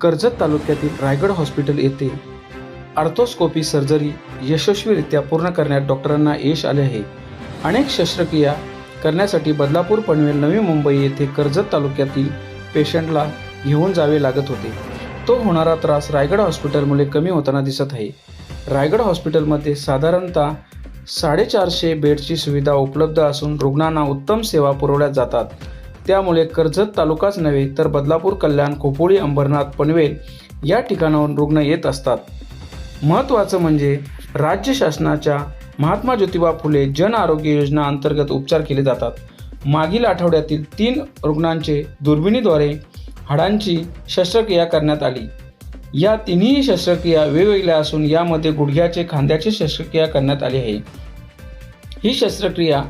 कर्जत तालुक्यातील रायगड हॉस्पिटल येथे arthroscopy surgery यशस्वीरित्या पूर्ण करण्यात डॉक्टरांना यश आले आहे. अनेक शस्त्रक्रिया करण्यासाठी बदलापूर पनवेल नवी मुंबई येथे कर्जत तालुक्यातील पेशंटला घेऊन जावे लागत होते. तो होणारा त्रास रायगड हॉस्पिटलमुळे कमी होताना दिसत आहे. रायगड हॉस्पिटलमध्ये साधारणतः साडेचारशे बेडची सुविधा उपलब्ध असून रुग्णांना उत्तम सेवा पुरवल्या जातात. त्यामुळे कर्जत तालुकाच नव्हे तर बदलापूर कल्याण खोपोळी अंबरनाथ पनवेल या ठिकाणाहून रुग्ण येत असतात. महत्त्वाचं म्हणजे राज्य शासनाच्या महात्मा ज्योतिबा फुले जन आरोग्य योजना अंतर्गत उपचार केले जातात. मागील आठवड्यातील तीन रुग्णांचे दुर्बिणीद्वारे हाडांची शस्त्रक्रिया करण्यात आली. या तिन्ही शस्त्रक्रिया वेगवेगळ्या असून यामध्ये गुडघ्याचे खांद्याची शस्त्रक्रिया करण्यात आली आहे. ही शस्त्रक्रिया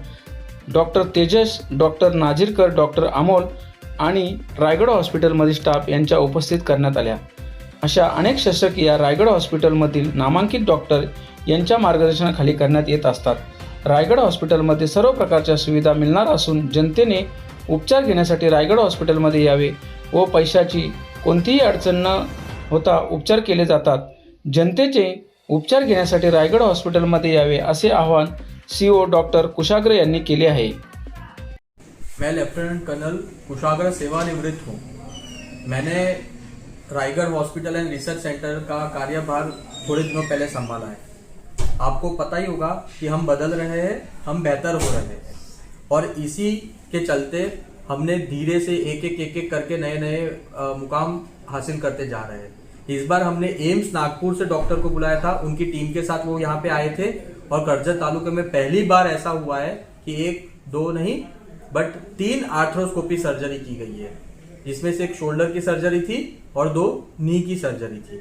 doctor Tejas doctor Nazirkar doctor Amol आणि रायगड हॉस्पिटलमधील स्टाफ यांच्या उपस्थित करण्यात आल्या. अशा अनेक शस्त्रक्रिया रायगड हॉस्पिटलमधील नामांकित डॉक्टर यांच्या मार्गदर्शनाखाली करण्यात येत असतात. रायगड हॉस्पिटलमध्ये सर्व प्रकारच्या सुविधा मिळणार असून जनतेने उपचार घेण्यासाठी रायगड हॉस्पिटलमध्ये यावे व पैशाची कोणतीही अडचण न होता उपचार केले जातात. जनतेचे उपचार घेण्यासाठी रायगड हॉस्पिटलमध्ये यावे असे आवाहन सी ओ डॉक्टर कुशाग्र यांनी आहे. मैं लेफ्टिनेंट कर्नल कुशागर सेवानिवृत्त हूँ। मैंने Raigarh hospital and research centre का कार्यभार थोड़े दिनों पहले संभाला है। आपको पता ही होगा कि हम बदल रहे हैं, हम बेहतर हो रहे हैं। और इसी के चलते हमने धीरे से एक एक एक एक करके नए नए मुकाम हासिल करते जा रहे हैं। इस बार हमने एम्स नागपुर से डॉक्टर को बुलाया था। उनकी टीम के साथ वो यहाँ पे आए थे। और करजत तालुके में पहली बार ऐसा हुआ है कि एक, दो नहीं, बट तीन आर्थ्रोस्कोपी सर्जरी की गई है। जिसमें से एक शोल्डर की सर्जरी थी और दो नी की सर्जरी थी।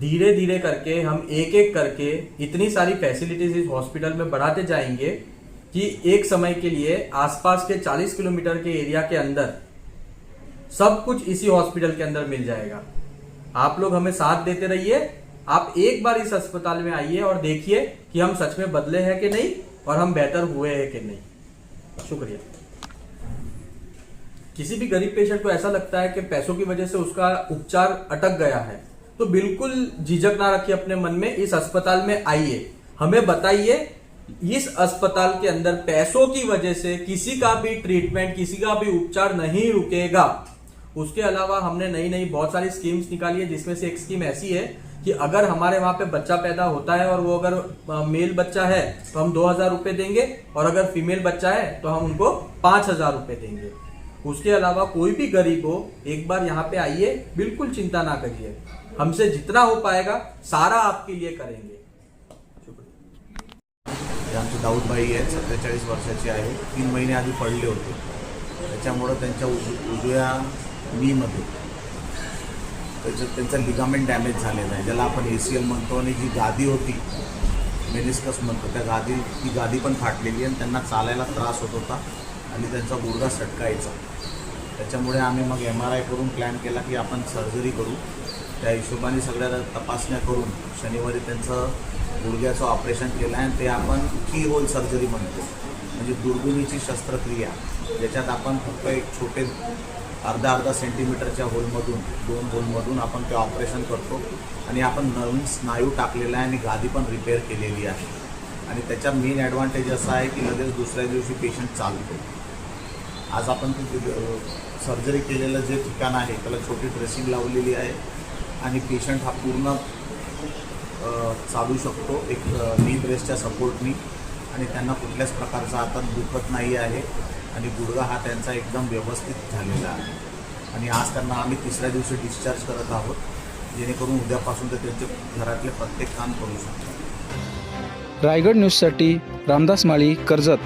धीरे धीरे करके, हम एक एक करके इतनी सारी फैसिलिटीज़ इस हॉस्पिटल में बढ़ाते जाएँगे कि एक समय के लिए आसपास के 40 किलोमीटर के एरिया के अंदर सब कुछ इसी हॉस्पिटल के अंदर मिल जाएगा। आप लोग हमें साथ देते रहिए। आप एक बार इस अस्पताल में आइए और देखिए कि हम सच में बदले हैं कि नहीं और हम बेहतर हुए हैं कि नहीं। शुक्रिया। किसी भी गरीब पेशेंट को ऐसा लगता है कि पैसों की वजह से उसका उपचार अटक गया है। तो बिल्कुल झिझक ना रखिए अपने मन में, इस अस्पताल में आइए। हमें बताइए, इस अस्पताल के अंदर पैसों की वजह से किसी का भी ट्रीटमेंट किसी का भी उपचार नहीं रुकेगा। उसके अलावा हमने नई नई बहुत सारी स्कीम्स निकाली है, जिसमें से एक स्कीम ऐसी है कि अगर हमारे वहाँ पे बच्चा पैदा होता है और वो अगर मेल बच्चा है तो हम दो हज़ार रुपए देंगे और अगर फीमेल बच्चा है तो हम उनको पाँच हज़ार रुपए देंगे। उसके अलावा कोई भी गरीब हो, एक बार यहाँ पे आइए, बिल्कुल चिंता ना करिए। हमसे जितना हो पाएगा, सारा आपके लिए करेंगे। आमचे दाऊदबाई आहेत, सत्तेचाळीस वर्षाचे आहे तीन महिने आधी पडले होते. त्याच्यामुळं त्यांच्या उज, उजव्या त्याच्यात त्यांचा लिगामेंट डॅमेज झालेला आहे. ज्याला आपण ए सी एल म्हणतो आणि जी गादी होती मेनिस्कस म्हणतो त्या गादी ती गादी पण फाटलेली आणि त्यांना चालायला त्रास होत होता आणि त्यांचा गुडघा सटकायचा. त्याच्यामुळे आम्ही मग एम आर आय करून प्लॅन केला की आपण सर्जरी करू. त्या हिशोबाने सगळ्या तपासण्या करून शनिवारी त्यांचं गुडघ्याचं ऑपरेशन केलं आहे आणि ते आपण की होल सर्जरी म्हणतो. म्हणजे दुर्बिणीची शस्त्रक्रिया ज्याच्यात आपण फक्त एक छोटे अर्धा अर्धा सेंटीमीटरच्या होलमधून दोन होलमधून आपण ते ऑपरेशन करतो. आणि आपण नवीन स्नायू टाकलेला आहे आणि गादी पण रिपेअर केलेली आहे. आणि त्याचा मेन ॲडव्हान्टेज असा आहे की लगेच दुसऱ्या दिवशी पेशंट चालतो. आज आपण सर्जरी केलेलं जे ठिकाण आहे त्याला छोटी ड्रेसिंग लावलेली आहे. आणि पेशंट हा पूर्ण चालू शकतो एक नी ब्रेसच्या सपोर्टनी आणि त्यांना कुठल्याच प्रकारचा आता दुखत नाही आहे. आणि गुडघा हा त्यांचा एकदम व्यवस्थित झालेला आहे. आणि आज त्यांना आम्ही तिसऱ्या दिवशी डिस्चार्ज करत आहोत जेणेकरून उद्यापासून ते त्यांचे घरातले प्रत्येक काम करू शकतात रायगड न्यूजसाठी रामदास माळी कर्जत.